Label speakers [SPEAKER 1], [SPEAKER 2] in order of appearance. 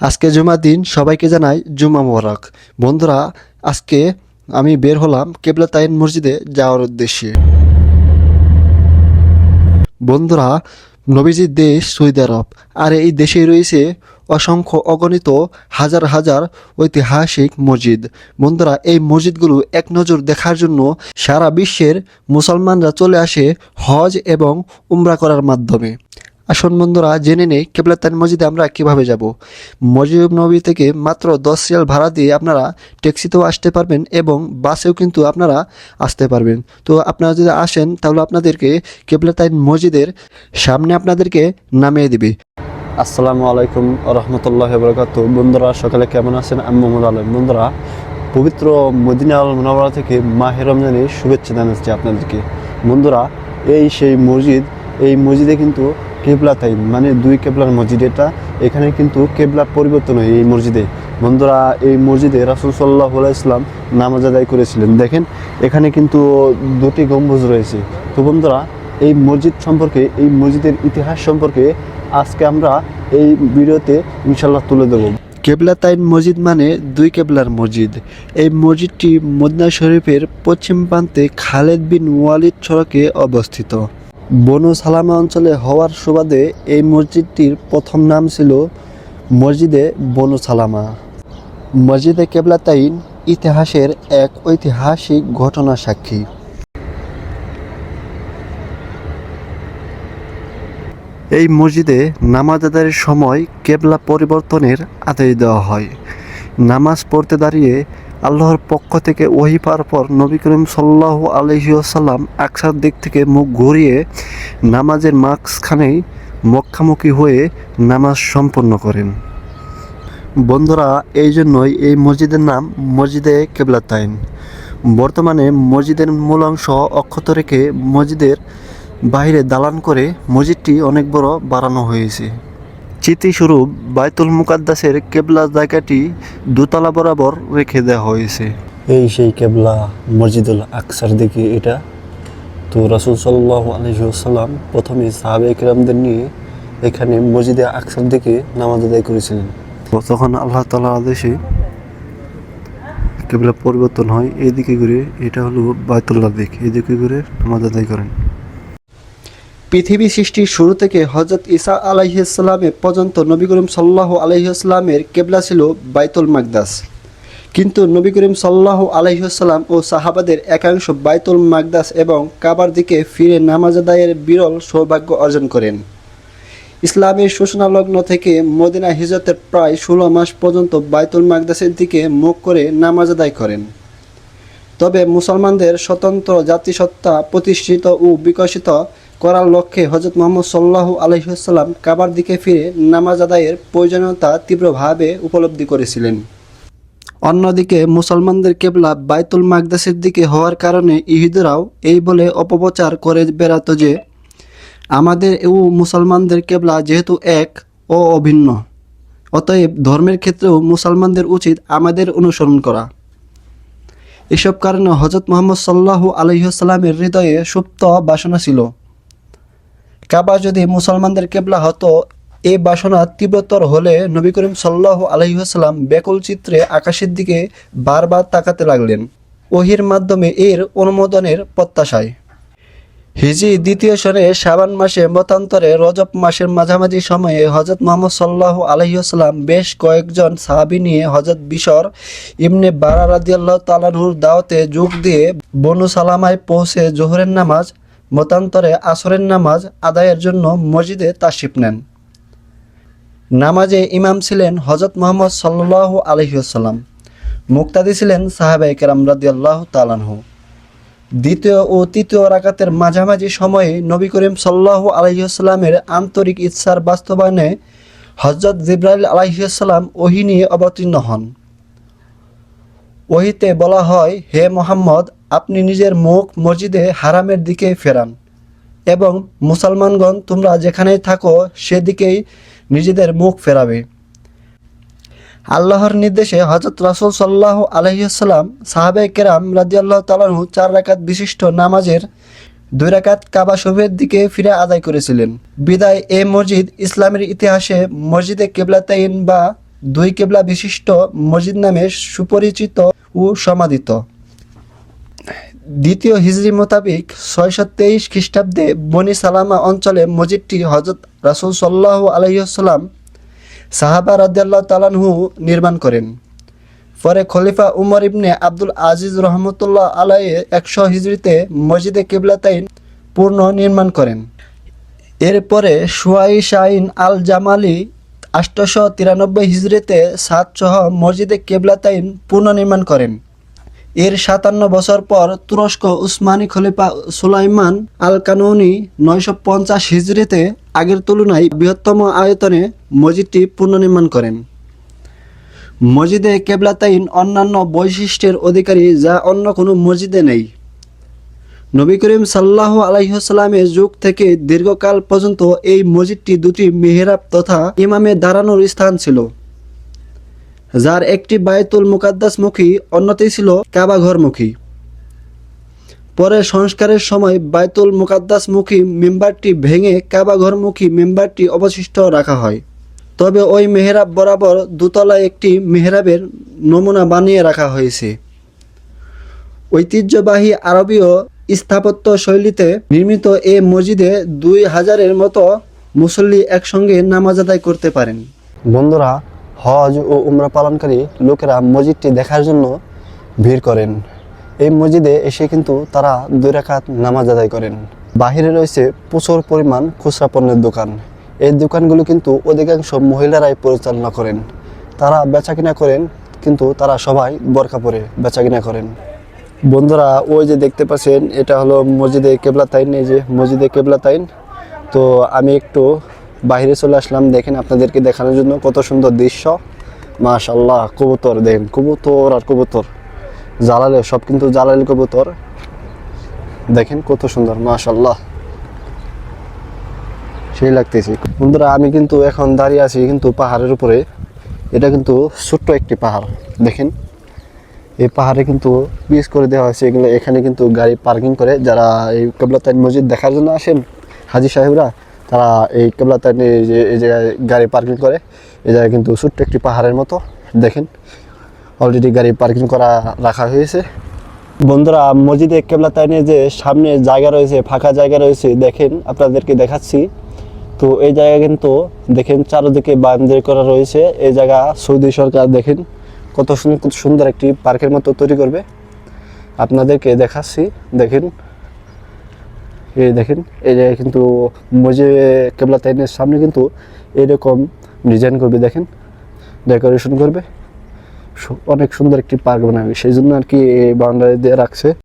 [SPEAKER 1] আজকে জুমার দিন সবাইকে জানাই জুমা মোবারক। বন্ধুরা, আজকে আমি বের হলাম কেবলাতাইন মসজিদে যাওয়ার উদ্দেশ্যে। বন্ধুরা, নবীজির দেশ সৌদি আরব। আর এই দেশে রয়েছে অসংখ্য অগণিত হাজার হাজার ঐতিহাসিক মসজিদ। বন্ধুরা, এই মসজিদগুলো এক নজর দেখার জন্য সারা বিশ্বের মুসলমানরা চলে আসে হজ এবং উমরা করার মাধ্যমে। আসুন বন্ধুরা, জেনে নেই কেবলাতান মসজিদে আমরা কীভাবে যাব। মসজিদ নবী থেকে মাত্র দশ রিয়াল ভাড়া দিয়ে আপনারা ট্যাক্সিতেও আসতে পারবেন এবং বাসেও কিন্তু আপনারা আসতে পারবেন। তো আপনারা যদি আসেন, তাহলে আপনাদেরকে কেবলাতাইন মসজিদের সামনে আপনাদেরকে নামিয়ে দিবে। আসসালামু আলাইকুম রহমতুল্লাহ বরকাত। বন্ধুরা, সকালে কেমন আছেন? আমি মোহাম্মদ আলম। বন্ধুরা, পবিত্র মদিনা আল মুনাওয়ারা থেকে মাহের রমজানের শুভেচ্ছা জানাচ্ছি আপনাদেরকে। বন্ধুরা, এই সেই মসজিদ, এই মসজিদে কিন্তু কেবলা তাই মানে দুই কেবলার মসজিদ এটা। এখানে কিন্তু কেবলা পরিবর্তন হয় এই মসজিদে। বন্ধুরা, এই মসজিদে রাসুল সাল্লাহ ইসলাম নামাজ আদায় করেছিলেন। দেখেন, এখানে কিন্তু দুটি গম্বুজ রয়েছে। তো বন্ধুরা, এই মসজিদ সম্পর্কে, এই মসজিদের ইতিহাস সম্পর্কে আজকে আমরা এই ভিডিওতে ইনশাল্লাহ তুলে দেব কেবলাতাইন মসজিদ মানে দুই কেবলার মসজিদ। এই মসজিদটি মদিনা শরীফের পশ্চিম প্রান্তে খালেদ বিন ওয়ালিদ সড়কে অবস্থিত। বনু সালামা অঞ্চলে হওয়ার সুবাদে এই মসজিদটির প্রথম নাম ছিল মসজিদে বনু সালামা। মসজিদে কেবলাতাইন ইতিহাসের এক ঐতিহাসিক ঘটনা সাক্ষী। এই মসজিদে নামাজ আদায়ের সময় কেবলা পরিবর্তনের আদেশ দেওয়া হয়। নামাজ পড়তে দাঁড়িয়ে আল্লাহর পক্ষ থেকে ওহি পাওয়ার পর নবী করিম সাল্লাহ আলহিউসাল্লাম আকসার দিক থেকে মুখ ঘুরিয়ে নামাজের মাস্কখানেই মক্কামুখী হয়ে নামাজ সম্পন্ন করেন। বন্ধুরা, এই জন্যই এই মসজিদের নাম মসজিদে কেবলাতাইন বর্তমানে মসজিদের মূল অংশ অক্ষত রেখে মসজিদের বাইরে দালান করে মসজিদটি অনেক বড় বাড়ানো হয়েছে। স্মৃতিস্বরূপ বাইতুল মুকাদ্দাসের কেবলা জায়গাটি দোতলা বরাবর রেখে দেওয়া হয়েছে। এই সেই কেবলা মসজিদুল আকসার দিকে এটা। তো রাসুল সাল্লাহ আলহিউসাল্লাম প্রথমে সাহাবে কিরামদের নিয়ে এখানে মসজিদে আকসার দিকে নামাজ আদায় করেছিলেন। তখন আল্লাহ তালা আদেশে কেবলা পরিবর্তন হয় এইদিকে ঘুরে এটা হলো বায়তুল্লাহ দিক এইদিকে ঘুরে নামাজ আদায় করেন। পৃথিবী সৃষ্টির শুরু থেকে হজরত ঈসা আলাইহিসাল্লামে পর্যন্ত নবী করিম সাল্লাহ আলাইহিসাল্লামের কেবলা ছিল বাইতুল মাকদাস। কিন্তু নবী করিম সাল্লাহ আলাইহিসাল্লাম ও সাহাবাদের একাংশ বাইতুল মাকদাস এবং কাবার দিকে ফিরে নামাজ আদায়ের বিরল সৌভাগ্য অর্জন করেন। ইসলামের সূচনালগ্ন থেকে মদিনা হিজরতের প্রায় ষোলো মাস পর্যন্ত বাইতুল মাকদাসের দিকে মুখ করে নামাজ আদায় করেন। তবে মুসলমানদের স্বতন্ত্র জাতিসত্তা প্রতিষ্ঠিত ও বিকশিত করার লক্ষ্যে হজরত মোহাম্মদ সাল্লাহ আলহিহাল্লাম কাবার দিকে ফিরে নামাজ আদায়ের প্রয়োজনীয়তা তীব্রভাবে উপলব্ধি করেছিলেন। অন্যদিকে মুসলমানদের কেবলা বাইতুল মাকদাসের দিকে হওয়ার কারণে ইহুদরাও এই বলে অপপ্রচার করে বেড়াত যে, আমাদের ও মুসলমানদের কেবলা যেহেতু এক ও অভিন্ন, অতএব ধর্মের ক্ষেত্রেও মুসলমানদের উচিত আমাদের অনুসরণ করা। এসব কারণে হজরত মোহাম্মদ সাল্লাহু আলহিহাস্লামের হৃদয়ে সুপ্ত বাসনা ছিল। কাবা যদি মুসলমানদের কেবলা হতো এই বাসনা তীব্রতর হলে নবী করিম সাল্লাহ আলহিহাস্লাম ব্যাকুল চিত্রে আকাশের দিকে বারবার তাকাতে লাগলেন। ওহির মাধ্যমে এর অনুমোদনের প্রত্যাশায়। হিজি দ্বিতীয় সনে শাবান মাসে মতান্তরে রজব মাসের মাঝামাঝি সময়ে হজরত মোহাম্মদ সাল্লাহ আলহিউসাল্লাম বেশ কয়েকজন সাহাবি নিয়ে হজরত বিশর ইমনে বারা রাদিয়াল্লাহ তালানহুর দাওয়াতে যোগ দিয়ে বনু সালামায় পৌঁছে জোহরের নামাজ মতান্তরে আসরের নামাজ আদায়ের জন্য মসজিদে তাশিফ নেন। নামাজে ইমাম ছিলেন হজরত মোহাম্মদ সাল্লাহ আলহিউসাল্লাম মুক্তাদি ছিলেন সাহাবাই কেরাম রাদিয়াল্লাহ তালানহু দ্বিতীয় ও তৃতীয় রাকাতের মাঝামাঝি সময়ে নবী করিম সাল্লাহ আলহিহাস্লামের আন্তরিক ইচ্ছার বাস্তবায়নে হজরত জিব্রাইল আলহিহাস্লাম ওহি নিয়ে অবতীর্ণ হন। ওহিতে বলা হয়, হে মোহাম্মদ আপনি নিজের মুখ মসজিদে হারামের দিকে ফেরান এবং মুসলমানগণ তোমরা যেখানেই থাকো সেদিকেই নিজেদের মুখ ফেরাবে। আল্লাহর নির্দেশে হজরত রাসুল সাল্লাহ আলহিসাল্লাম সাহাবে কেরাম রাজিয়াল্লাহ তালাহু চার রাকাত বিশিষ্ট নামাজের দুই রাকাত কাবা শরীফের দিকে ফিরে আদায় করেছিলেন। বিদায় এ মসজিদ ইসলামের ইতিহাসে মসজিদে কেবলাতাইন বা দুই কেবলা বিশিষ্ট মসজিদ নামে সুপরিচিত ও সমাদিত। দ্বিতীয় হিজরি মোতাবেক ছয়শো তেইশ খ্রিস্টাব্দে বনি সালামা অঞ্চলে মসজিদটি হজরত রাসুল সাল্লাহ আলহিহাল্লাম সাহাবা রাদিয়াল্লাহ তালানহু নির্মাণ করেন। পরে খলিফা উমর ইবনে আব্দুল আজিজ রহমতুল্লাহ আলাই একশো হিজড়িতে মসজিদে কেবলাতাইন পূর্ণ নির্মাণ করেন। এরপরে সুয়াই শাইন আল জামালি আষ্টশো তিরানব্বই হিজড়িতে সাতসহ মসজিদে কেবলাতাইন পুনর্নির্মাণ করেন। এর সাতান্ন বছর পর তুরস্ক উসমানী খলিফা সুলাইমান আল কানুনি নয়শো পঞ্চাশ হিজড়িতে আগের তুলনায় বৃহত্তম আয়তনে মসজিদটি পুনর্নির্মাণ করেন। মসজিদে কেবলাতাইন অন্যান্য বৈশিষ্ট্যের অধিকারী যা অন্য কোনো মসজিদে নেই। নবী করিম সাল্লাহ আলাইসাল্লামের যুগ থেকে দীর্ঘকাল পর্যন্ত এই মসজিদটি দুটি মেহরাব তথা ইমামে দাঁড়ানোর স্থান ছিল। যার একটি বায়তুল মুকাদ্দাসমুখী অন্যটি ছিল কাবাঘরমুখী পরে সংস্কারের সময় বায়তুল মুকাদ্দাসমুখী মেম্বারটি ভেঙে কাবাঘরমুখী মেম্বারটি অবশিষ্ট রাখা হয়। তবে ওই মেহরাব বরাবর দোতলায় একটি মেহরাবের নমুনা বানিয়ে রাখা হয়েছে। ঐতিহ্যবাহী আরবীয় স্থাপত্য শৈলীতে নির্মিত এ মসজিদে দুই হাজারের মতো মুসল্লি একসঙ্গে নামাজ আদায় করতে পারেন। বন্ধুরা হজ ও উমরা পালনকারী লোকেরা মসজিদটি দেখার জন্য ভিড় করেন। এই মসজিদে এসে কিন্তু তারা দুই রাকাত নামাজ আদায় করেন। বাহিরে রয়েছে প্রচুর পরিমাণ খুচরা পণ্যের দোকান। এই দোকানগুলো কিন্তু অধিকাংশ মহিলারাই পরিচালনা করেন। তারা বেচা কিনা করেন, কিন্তু তারা সবাই বরকা পরে বেচা কিনা করেন। বন্ধুরা, ওই যে দেখতে পাচ্ছেন, এটা হলো মসজিদে কেবলা তাইন এই যে মসজিদে কেবলা তাইন তো আমি একটু বাইরে চলে আসলাম, দেখেন আপনাদেরকে দেখানোর জন্য কত সুন্দর দৃশ্য। মাশাল্লাহ কবুতর, দেখেন, কবুতর আর কবুতর। জালালে, সব কিন্তু জালালি কবুতর। দেখেন কত সুন্দর মাশাল্লাহ সেই লাগতেছি। বন্ধুরা, আমি কিন্তু এখন দাঁড়িয়ে আছি কিন্তু পাহাড়ের উপরে। এটা কিন্তু ছোট্ট একটি পাহাড়, দেখেন। এই পাহাড়ে কিন্তু পিস করে দেওয়া হয়েছে, এগুলো এখানে কিন্তু গাড়ি পার্কিং করে। যারা এই কেবলাতাইন মসজিদ দেখার জন্য আসেন, হাজি সাহেবরা তারা এই কেবলাতাইন এই যে, এই জায়গায় গাড়ি পার্কিং করে। এই জায়গায় কিন্তু ছোট্ট একটি পাহাড়ের মতো, দেখেন। অলরেডি গাড়ি পার্কিং করা রাখা হয়েছে। বন্ধুরা, মসজিদে কেবলাতাইনে যে সামনে জায়গা রয়েছে, ফাঁকা জায়গা রয়েছে, দেখেন, আপনাদেরকে দেখাচ্ছি। তো এই জায়গা কিন্তু, দেখেন, চারিদিকে বাউন্ডারি করা রয়েছে। এই জায়গা সৌদি সরকার, দেখেন কত সুন্দর একটি পার্কের মতো তৈরি করবে। আপনাদেরকে দেখাচ্ছি, দেখেন। এই দেখেন, এই জায়গায় কিন্তু মজে কেবলা তাইনের সামনে কিন্তু এরকম ডিজাইন করবে, দেখেন ডেকোরেশন করবে। অনেক সুন্দর একটি পার্ক বানাবে, সেই জন্য আর কি এই বাউন্ডারি দিয়ে রাখছে।